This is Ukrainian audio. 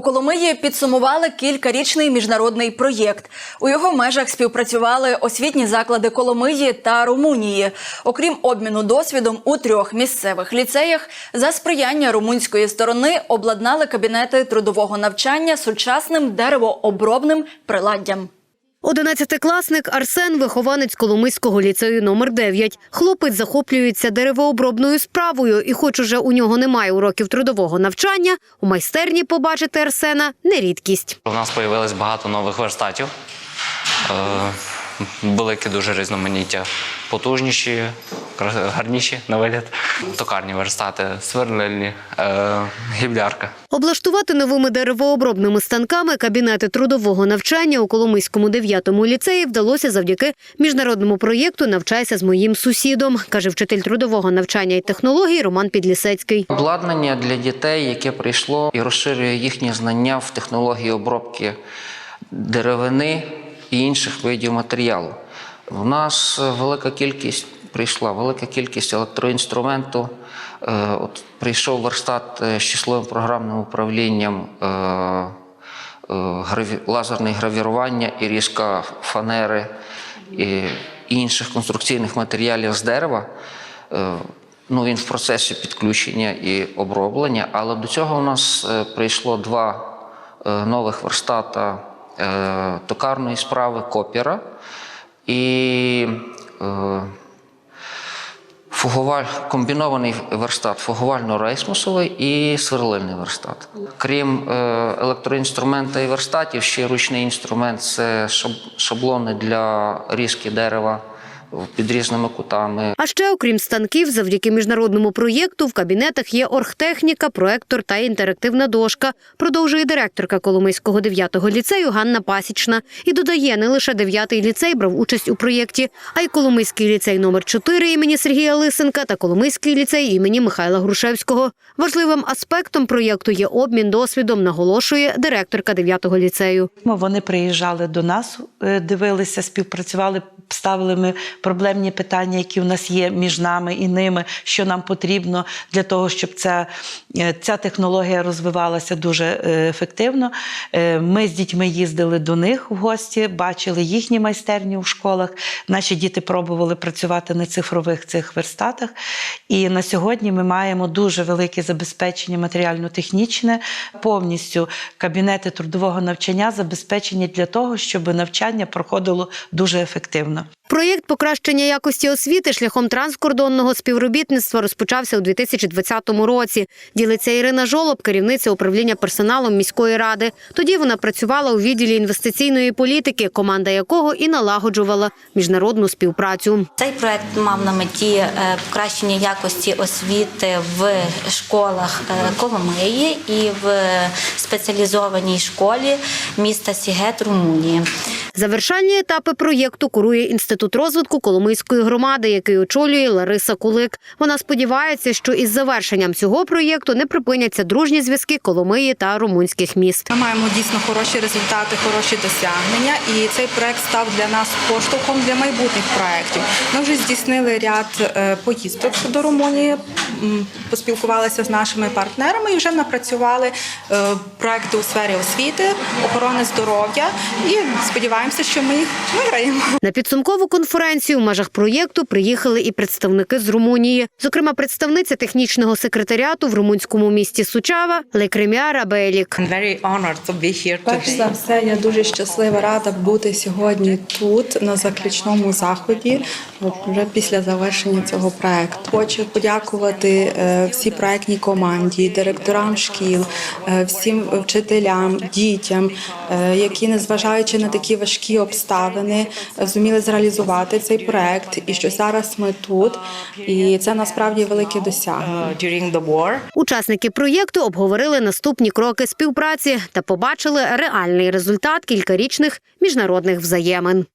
У Коломиї підсумували кількарічний міжнародний проєкт. У його межах співпрацювали освітні заклади Коломиї та Румунії. Окрім обміну досвідом у трьох місцевих ліцеях, за сприяння румунської сторони обладнали кабінети трудового навчання сучасним деревообробним приладдям. Одинадцятикласник Арсен, вихованець Коломийського ліцею номер 9 Хлопець захоплюється деревообробною справою, і, хоч уже у нього немає уроків трудового навчання, у майстерні побачити Арсена не рідкість. У нас з'явилось багато нових верстатів. Е, велике дуже різноманіття. Потужніші, гарніші на вигляд. Токарні верстати, сверлильні, е, гіблярка. Облаштувати новими деревообробними станками кабінети трудового навчання у Коломийському 9-му ліцеї вдалося завдяки міжнародному проєкту Навчайся з моїм сусідом, каже вчитель трудового навчання і технологій Роман Підлісецький. Обладнання для дітей, яке прийшло і розширює їхні знання в технології обробки деревини і інших видів матеріалу. У нас е, велика кількість прийшла, велика кількість електроінструменту. Е, От прийшов верстат е, з числовим програмним управлінням. лазерне гравірування і різка фанери і інших конструкційних матеріалів з дерева. Ну, він в процесі підключення і оброблення, але до цього у нас прийшло два нових верстата токарної справи копіра і е, фугуваль, комбінований верстат фугувально-рейсмусовий і сверлильний верстат. Крім е, електроінструмента і верстатів, ще ручний інструмент це шаблони для різки дерева під різними кутами. А ще, окрім станків, завдяки міжнародному проєкту в кабінетах є оргтехніка, проектор та інтерактивна дошка. Продовжує директорка Коломийського 9-го ліцею Ганна Пасічна. І додає, не лише 9-й ліцей брав участь у проєкті, а й Коломийський ліцей номер 4 імені Сергія Лисенка та Коломийський ліцей імені Михайла Грушевського. Важливим аспектом проєкту є обмін досвідом, наголошує директорка 9-го ліцею. Вони приїжджали до нас, е, дивилися, співпрацювали, ставили ми проблемні питання, які в нас є між нами і ними, що нам потрібно для того, щоб ця, е, ця технологія розвивалася дуже е, ефективно. Е, Ми з дітьми їздили до них в гості, бачили їхні майстерні у школах. Наші діти пробували працювати на цифрових цих верстатах. І на сьогодні ми маємо дуже велике забезпечення матеріально-технічне, повністю кабінети трудового навчання забезпечені для того, щоб навчання проходило дуже ефективно. Проєкт покращення якості освіти шляхом транскордонного співробітництва розпочався у 2020 році. Ділиться Ірина Жолоб, керівниця управління персоналом міської ради. Тоді вона працювала у відділі інвестиційної політики, команда якого і налагоджувала міжнародну співпрацю. Цей проект мав на меті е, покращення якості освіти в школах е, Коломиї і в спеціалізованій школі міста Сігет, Румунії. Завершальні етапи проєкту курує інститут розвитку Коломийської громади, який очолює Лариса Кулик. Вона сподівається, що із завершенням цього проєкту не припиняться дружні зв'язки Коломиї та румунських міст. Ми маємо дійсно хороші результати, хороші досягнення, і цей проект став для нас поштовхом для майбутніх проєктів. Ми вже здійснили ряд е, поїздок до Румунії, поспілкувалися з нашими партнерами і вже напрацювали е, проекти у сфері освіти, охорони здоров'я і сподіваємося, що ми їх виграємо. На підсумкову конференцію в межах проєкту приїхали і представники з Румунії, зокрема представниця технічного секретаріату в румунському місті Сучава Лекреміара Белік. I'm very honored to be here Перш за все, я дуже щаслива рада бути сьогодні тут на заключному заході, вже після завершення цього проекту. Хочу подякувати е, всій проектній команді, директорам шкіл, е, всім вчителям, дітям, е, які, незважаючи на такі важкі обставини, зуміли зреалізувати цей проект, і що зараз ми тут. І це насправді велике досягнення. Учасники проєкту обговорили наступні кроки співпраці та побачили реальний результат кількарічних міжнародних взаємин.